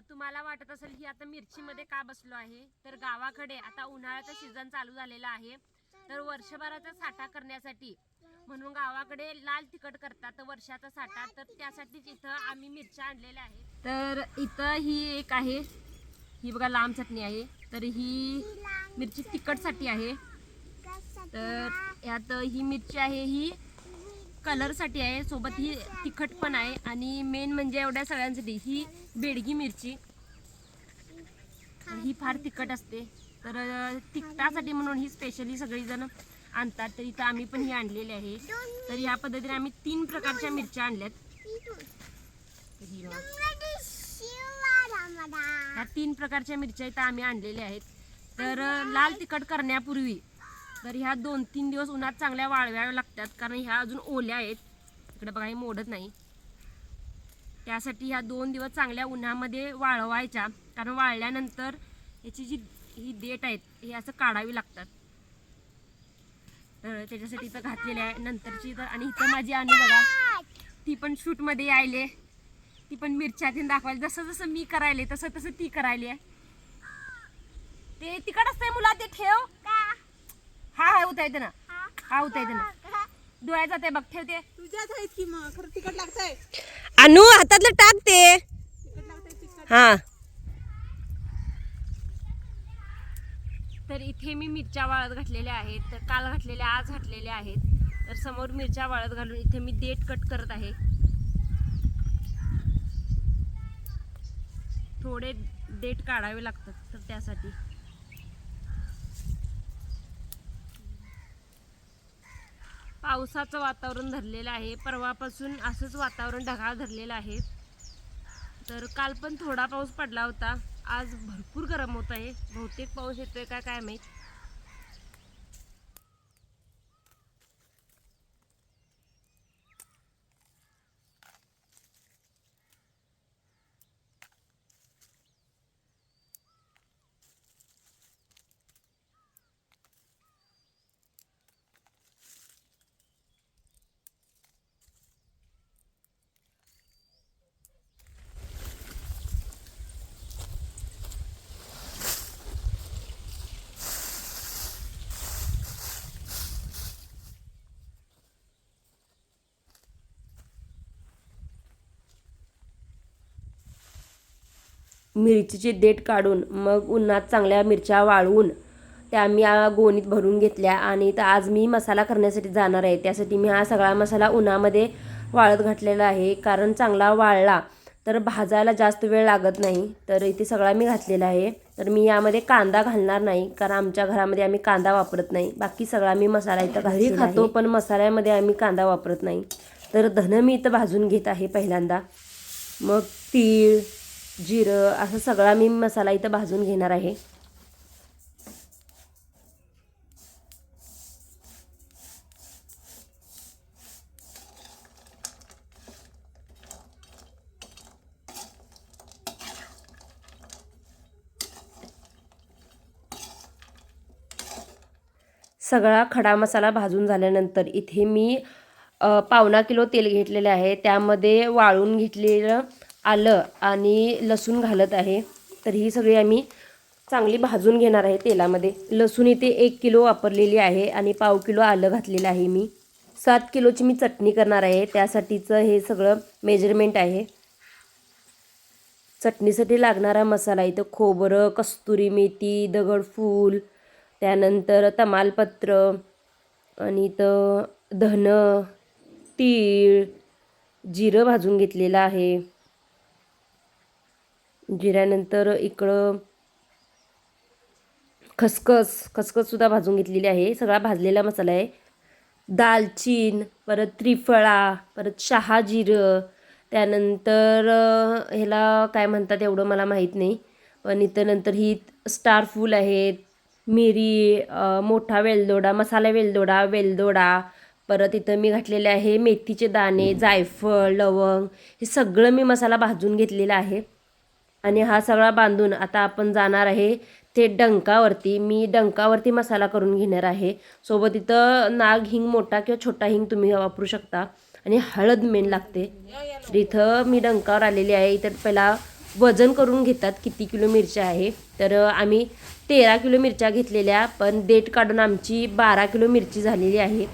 तुम्हाला वाटत असेल ही आता मिरचीमध्ये का बसलो आहे? तर गावाकडे आता उन्हाळ्याचा सीझन चालू झालेला आहे. तर वर्षभराचा साठा करण्यासाठी म्हणून गावाकडे लाल तिखट करतात वर्षाचा साठा. तर त्यासाठीच इथं आम्ही मिरच्या आणलेल्या आहेत. तर इथं ही एक आहे. ही बघा लांब चटणी आहे. तर ही मिरची तिखटसाठी आहे. तर यात ही मिरची आहे ही कलरसाठी आहे सोबत ही तिखट पण आहे. आणि मेन म्हणजे एवढ्या सगळ्यांसाठी ही बेडगी मिरची. ही फार तिखट असते. तर तिखटासाठी म्हणून ही स्पेशली सगळीजण आणतात. तर इथं आम्ही पण ही आणलेली आहे. तर ह्या पद्धतीने आम्ही तीन प्रकारच्या मिरच्या आणल्यात. ह्या तीन प्रकारच्या मिरच्या इथं आम्ही आणलेल्या आहेत. तर लाल तिखट करण्यापूर्वी तर ह्या दोन तीन दिवस उन्हात चांगल्या वाळव्याव्या लागतात कारण ह्या अजून ओल्या आहेत. इकडे बघा हे मोडत नाही. त्यासाठी ह्या दोन दिवस चांगल्या उन्हामध्ये वाळवायच्या कारण वाळल्यानंतर याची जी ही देठ आहेत हे असं काढावी लागतात. तर त्याच्यासाठी इथं घातलेले आहे. नंतरची तर आणि इथं माझी अनु बघा ती पण शूटमध्ये यायले. ती पण मिरच्यातून दाखवायला. जसं जसं मी करायले तसं तसं ती करायली. आहे ते तिकड असतंय मुला ते ठेव. हा हा होता येते ना. हा. होता येते ना. डोळ्या जाते बघ ठेवते तुझ्याच आहेत की मग खरं तिखट लागतंय. अनु हातातलं टाकते हा. तर इथे मी मिरच्या वाळत घातलेल्या आहेत तर काल घातलेल्या आज घातलेल्या आहेत. तर समोर मिरच्या वाळत घालून इथे मी देठ कट करत आहे. थोडे देठ काढावे लागतात तर त्यासाठी. पावसाचं वातावरण धरलेलं आहे. परवापासून असंच वातावरण ढगाळ धरलेलं आहे. तर काल पण थोडा पाऊस पडला होता. आज भरपूर गरम होत आहे. बहुतेक पाऊस येतोय का काय माहीत. मिरचीचे देठ काढून मग उन्हात चांगल्या मिरच्या वाळवून त्या मी गोणीत भरून घेतल्या आणि तर आज मी मसाला करण्यासाठी जाणार आहे. त्यासाठी मी हा सगळा मसाला उन्हामध्ये वाळत घातलेला आहे. कारण चांगला वाळला तर भाजायला जास्त वेळ लागत नाही. तर इथे सगळा मी घातलेला आहे. तर मी यामध्ये कांदा घालणार नाही कारण आमच्या घरामध्ये आम्ही कांदा वापरत नाही. बाकी सगळा मी मसाला इथं घरी खातो पण मसाल्यामध्ये आम्ही कांदा वापरत नाही. तर धन मी इथं भाजून घेत आहे पहिल्यांदा. मग तीळ जिरं असं सगळा मी मसाला इथं भाजून घेणार आहे. सगळा खडा मसाला भाजून झाल्यानंतर इथे मी पावणा किलो तेल घेतलेले आहे. त्यामध्ये वाळून घेतलेलं आलं आणि लसूण घालत आहे. तर ही सगळी आम्ही चांगली भाजून घेणार आहे तेलामध्ये. लसूण इथे एक किलो वापरलेली आहे आणि पाव किलो आलं घातलेलं आहे मी. सात किलोची मी चटणी करणार आहे. त्यासाठीचं हे सगळं मेजरमेंट आहे. चटणीसाठी लागणारा मसाला इथं खोबरं कस्तुरी मेथी दगडफूल त्यानंतर तमालपत्र आणि इथं धन तीळ जिरं भाजून घेतलेलं आहे. जिऱ्यानंतर इकडं खसखस खसखससुद्धा भाजून घेतलेली आहे. सगळा भाजलेला मसाला आहे. दालचीन परत त्रिफळा परत शहाजिरं त्यानंतर ह्याला काय म्हणतात एवढं मला माहीत नाही. पण इथं नंतर ही स्टार फूल आहेत. मिरी मोठा वेलदोडा मसाला वेलदोडा वेलदोडा. परत इथं मी घातलेले आहे मेथीचे दाणे जायफळ लवंग. हे सगळं मी मसाला भाजून घेतलेला आहे. आणि हा सगळा बांधून आता आपण जाणार आहे ते डंकावरती. मी डंकावरती मसाला करून घेणार आहे. सोबत इथं नाग हिंग मोठा किंवा छोटा हिंग तुम्ही वापरू शकता. आणि हळद मेन लागते. तर इथं मी डंकावर आलेली आहे. इथं पहिला वजन करून घेतात किती किलो मिरच्या आहे. तर आम्ही तेरा किलो मिरच्या घेतलेल्या पण देठ काढून आमची बारा किलो मिरची झालेली आहे.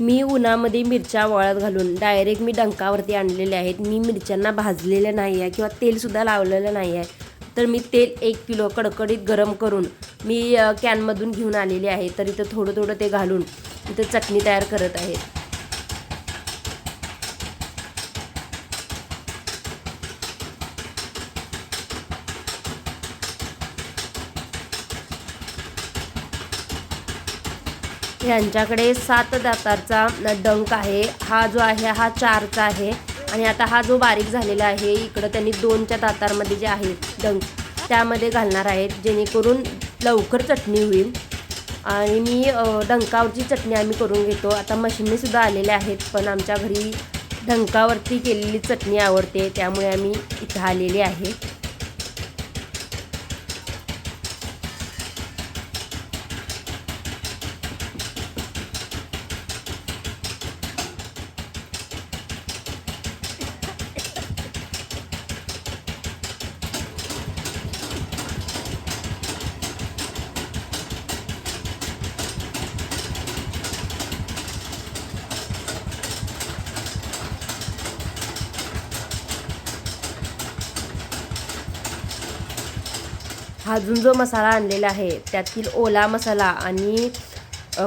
मी उन्हामध्ये मिरच्या वाळत घालून डायरेक्ट मी डंकावरती आणलेले आहेत. मी मिरच्यांना भाजलेल्या नाही आहे किंवा तेलसुद्धा लावलेलं नाही आहे. तर मी तेल एक किलो कडकडीत गरम करून मी कॅनमधून घेऊन आलेले आहे. तर इथं थोडं थोडं ते घालून इथं चटणी तयार करत आहे. ह्यांच्याकडे सात दातारचा डंक आहे. हा जो आहे हा चारचा आहे. आणि आता हा जो बारीक झालेला आहे इकडं त्यांनी दोनच्या दातारमध्ये जे आहे डंक त्यामध्ये घालणार आहेत जेणेकरून लवकर चटणी होईल. आणि मी डंकावरची चटणी आम्ही करून घेतो. आता मशिनीसुद्धा आलेल्या आहेत पण आमच्या घरी डंकावरती केलेली चटणी आवडते त्यामुळे आम्ही इथं आलेली आहे. हा अजून जो मसाला आणलेला आहे त्यातील ओला मसाला आणि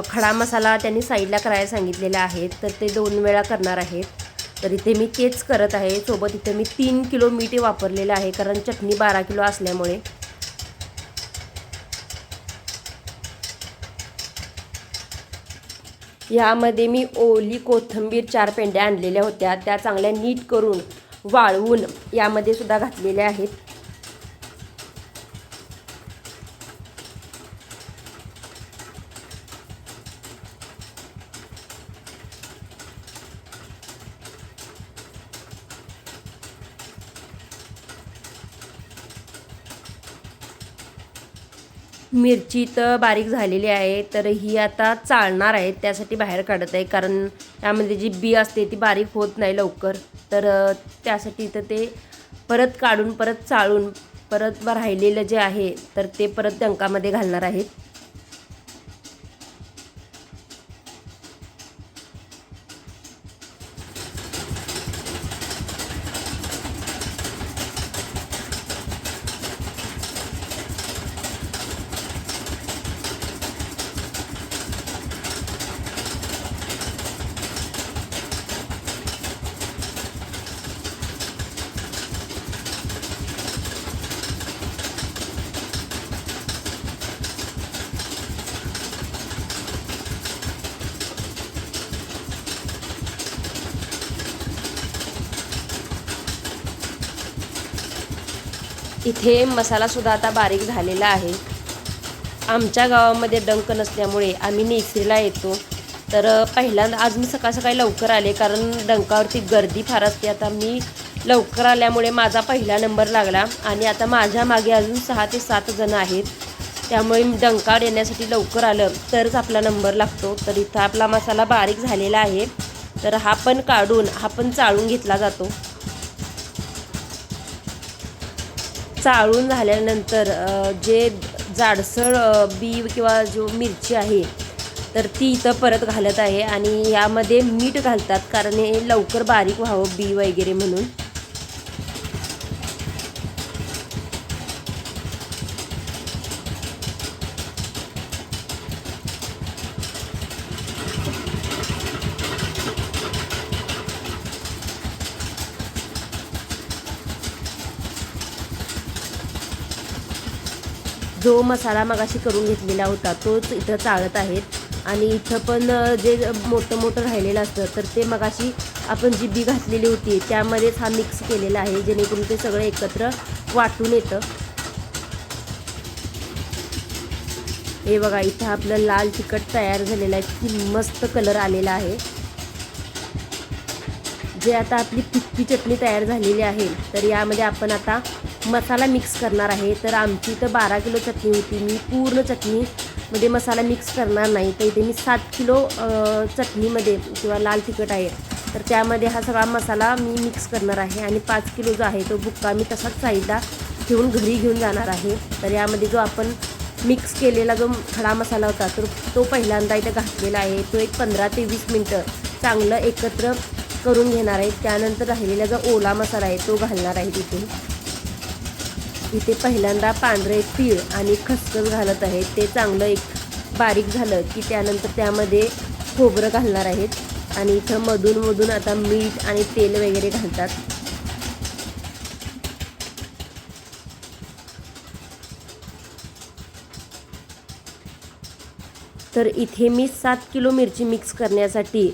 खडा मसाला त्यांनी साईडला करायला सांगितलेला आहे तर ते दोन वेळा करणार आहेत. तर इथे मी तेच करत आहे. सोबत इथे मी तीन किलो मीठ वापरलेलं आहे कारण चटणी बारा किलो असल्यामुळे. यामध्ये मी ओली कोथिंबीर चार पेंड्या आणलेल्या होत्या. त्या चांगल्या नीट करून वाळवून यामध्ये सुद्धा घातलेल्या आहेत. मिरची तर बारीक झालेली आहे तर ही आता चालणार आहे त्यासाठी बाहेर काढत आहे कारण त्यामध्ये जी बी असते ती बारीक होत नाही लवकर. तर त्यासाठी तर ते परत काढून परत चाळून परत राहिलेलं जे आहे तर ते परत डंकामध्ये घालणार आहेत. इथे मसालासुद्धा आता बारीक झालेला आहे. आमच्या गावामध्ये डंक नसल्यामुळे आम्ही नेसरीला येतो. तर पहिल्यांदा आज मी सकाळ सकाळी लवकर आले कारण डंकावरती गर्दी फार असते. आता मी लवकर आल्यामुळे माझा पहिला नंबर लागला आणि आता माझ्या मागे अजून सहा ते सात जण आहेत. त्यामुळे मी डंकावर येण्यासाठी लवकर आलं तरच आपला नंबर लागतो. तर इथं आपला मसाला बारीक झालेला आहे. तर हा पण काढून हा पण चाळून घेतला जातो. चाळून झाल्यानंतर जे जाडसर बी किंवा जो मिरची आहे तर ती इथं परत घालत आहे. आणि यामध्ये मीठ घालतात कारण हे लवकर बारीक व्हावं बी वगैरे म्हणून. जो मसाला मगाशी करून घेतलेला होता तोच इथं चाळत आहेत. आणि इथं पण जे मोठं मोठं राहिलेलं असतं तर ते मगाशी आपण जी बी घातलेली होती त्यामध्येच हा मिक्स केलेला आहे जेणेकरून ते सगळं एकत्र वाटून येतं. हे बघा इथं आपलं लाल तिखट तयार झालेलं आहे. किती मस्त कलर आलेला आहे. जे आता आपली फिक्की चटणी तयार झालेली आहे तर यामध्ये आपण आता मसाला मिक्स करणार आहे. तर आमची इथं बारा किलो चटणी होती. मी पूर्ण चटणीमध्ये म्हणजे मसाला मिक्स करणार नाही. तर इथे मी सात किलो चटणीमध्ये किंवा लाल तिखट आहे. तर त्यामध्ये हा सगळा मसाला मी मिक्स करणार आहे. आणि पाच किलो जो आहे तो बुक्का मी तसाच साईडला ठेवून घरी घेऊन जाणार आहे. तर यामध्ये जो आपण मिक्स केलेला जो खडा मसाला होता तर तो पहिल्यांदा इथं घातलेला आहे. तो एक पंधरा ते वीस मिनटं चांगलं एकत्र करून घेणार आहे. त्यानंतर राहिलेला जो ओला मसाला आहे तो घालणार आहे तिथे. इथे पहिल्यांदा पांढरे तीळ आणि खसखस घालत आहेत. ते चांगलं एक बारीक झालं की त्यानंतर त्यामध्ये खोबरं घालणार आहेत. आणि इथं मधून मधून आता मीठ आणि तेल वगैरे घालतात. तर इथे मी सात किलो मिरची मिक्स करण्यासाठी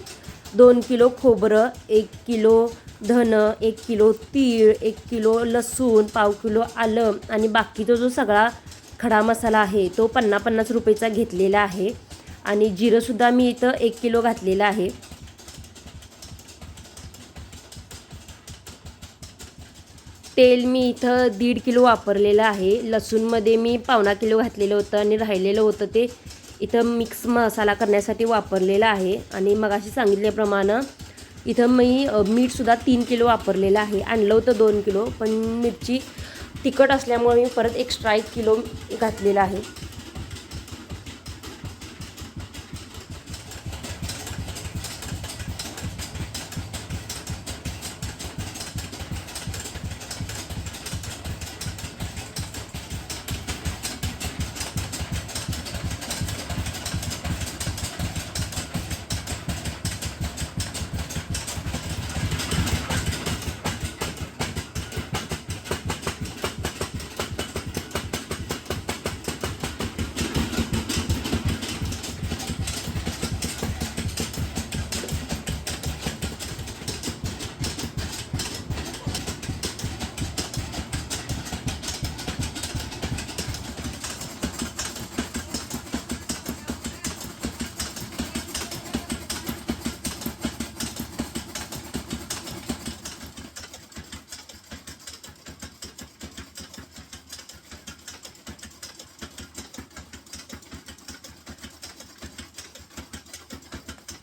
दोन किलो खोबरं एक किलो धन एक किलो तीळ एक किलो लसूण पाव किलो आलं आणि बाकीचा जो सगळा खडा मसाला आहे तो पन्ना पन्नास रुपयेचा घेतलेला आहे. आणि जिरंसुद्धा मी इथं एक किलो घातलेलं आहे. तेल मी इथं दीड किलो वापरलेलं आहे. लसूणमध्ये मी पावणा किलो घातलेलं होतं आणि राहिलेलं होतं ते इथं मिक्स मसाला करण्यासाठी वापरलेलं आहे. आणि मगाशी सांगितल्याप्रमाणे इथं मी मीठसुद्धा तीन किलो वापरलेलं आहे. आणलं होतं दोन किलो पण मिरची तिखट असल्यामुळे मी परत एक्स्ट्रा एक किलो घातलेला आहे.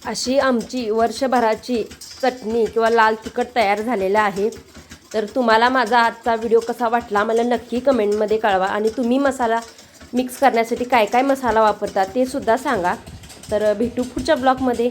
अशी आमची वर्षभराची चटणी किंवा लाल तिखट तयार झालेलं आहे. तर तुम्हाला माझा आजचा व्हिडिओ कसा वाटला मला नक्की कमेंटमध्ये कळवा आणि तुम्ही मसाला मिक्स करण्यासाठी काय काय मसाला वापरता ते सुद्धा सांगा. तर भेटू पुढच्या ब्लॉगमध्ये.